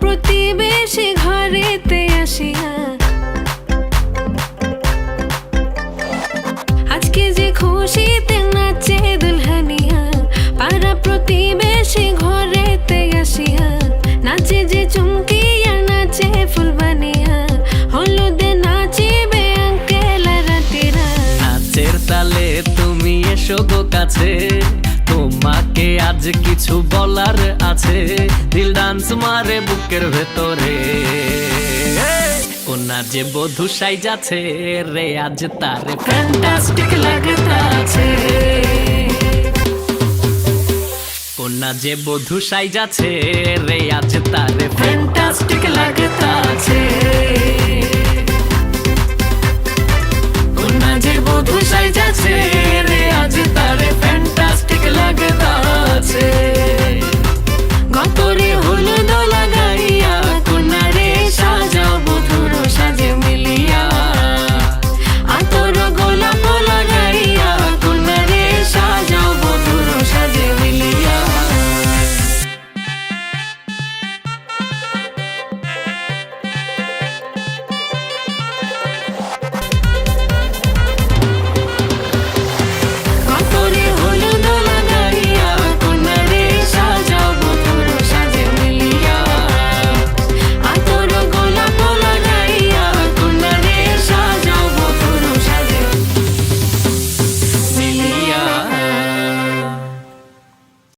প্রতিবেশী ঘরেতে আসিয়া। আজকে যে খুশিতে নাচে দুলহানিয়া, পাড়া প্রতিবেশী ঘরেতে আসিয়া, নাচে যে চুমকিয়া, নাচে ফুলবানিয়া হলুদে নাচিবে আঙ্কেল রাতিরা নাচের তালে তুমি এসো গো কাছে। আজ কিছু বলার আছে। দিল ডান্স মারে বুকের ভেতরে। কোনা যে বধু সাই যাচ্ছে রে আজ তারে ফ্যান্টাস্টিক লাগতাছে কোনা যে বধু সাই যাচ্ছে রে আজ তারে ফ্যান্টাস্টিক লাগতাছে কোনা যে বধু সাই যাচ্ছে